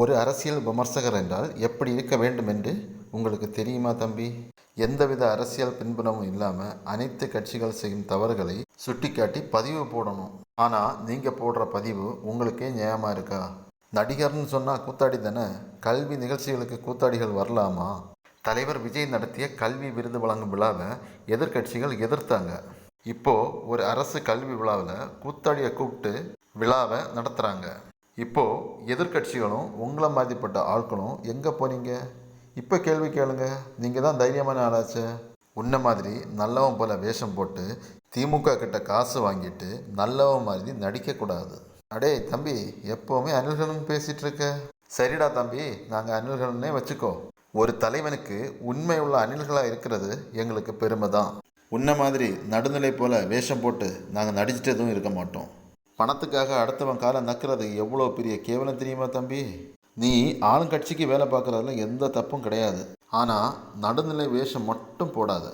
ஒரு அரசியல் விமர்சகர் என்றால் எப்படி இருக்க வேண்டும் என்று உங்களுக்கு தெரியுமா தம்பி? எந்தவித அரசியல் பின்புணமும் இல்லாமல் அனைத்து கட்சிகள் செய்யும் தவறுகளை சுட்டிக்காட்டி பதிவு போடணும். ஆனால் நீங்கள் போடுற பதிவு உங்களுக்கே நியாயமாக இருக்கா? நடிகர்னு சொன்னால் கூத்தாடி தானே? கல்வி நிகழ்ச்சிகளுக்கு கூத்தாடிகள் வரலாமா? தலைவர் விஜய் நடத்திய கல்வி விருது வழங்கும் விழாவை எதிர்க்கட்சிகள் எதிர்த்தாங்க. இப்போது ஒரு அரசு கல்வி விழாவில் கூத்தாடியை கூப்பிட்டு விழாவை நடத்துகிறாங்க இப்போ எதிர்க்கட்சிகளும் உங்களை மாதிரிப்பட்ட ஆட்களும் எங்கே போனீங்க? இப்போ கேள்வி கேளுங்க. நீங்கள் தான் தைரியமான ஆளாச்சே. உன்ன மாதிரி நல்லவன் போல வேஷம் போட்டு திமுக கிட்ட காசு வாங்கிட்டு நல்லவன் மாதிரி நடிக்கக்கூடாது அடே தம்பி எப்போவுமே அனில்கலன் பேசிகிட்டு இருக்க. சரிடா தம்பி நாங்கள் அனில்கலனே வச்சுக்கோ. ஒரு தலைவனுக்கு உண்மை உள்ள அணில்களாக இருக்கிறது எங்களுக்கு பெருமை தான் உன்ன மாதிரி நடுநிலை போல வேஷம் போட்டு நாங்கள் நடிச்சிட்டதும் இருக்க மாட்டோம். பணத்துக்காக அடுத்தவன் காலை நக்கிறது எவ்வளோ பெரிய கேவலம் தெரியுமா தம்பி? நீ ஆளுங்கட்சிக்கு வேலை பார்க்குறதுல எந்த தப்பும் கிடையாது. ஆனால் நடுநிலை வேஷம் மட்டும் போடாது.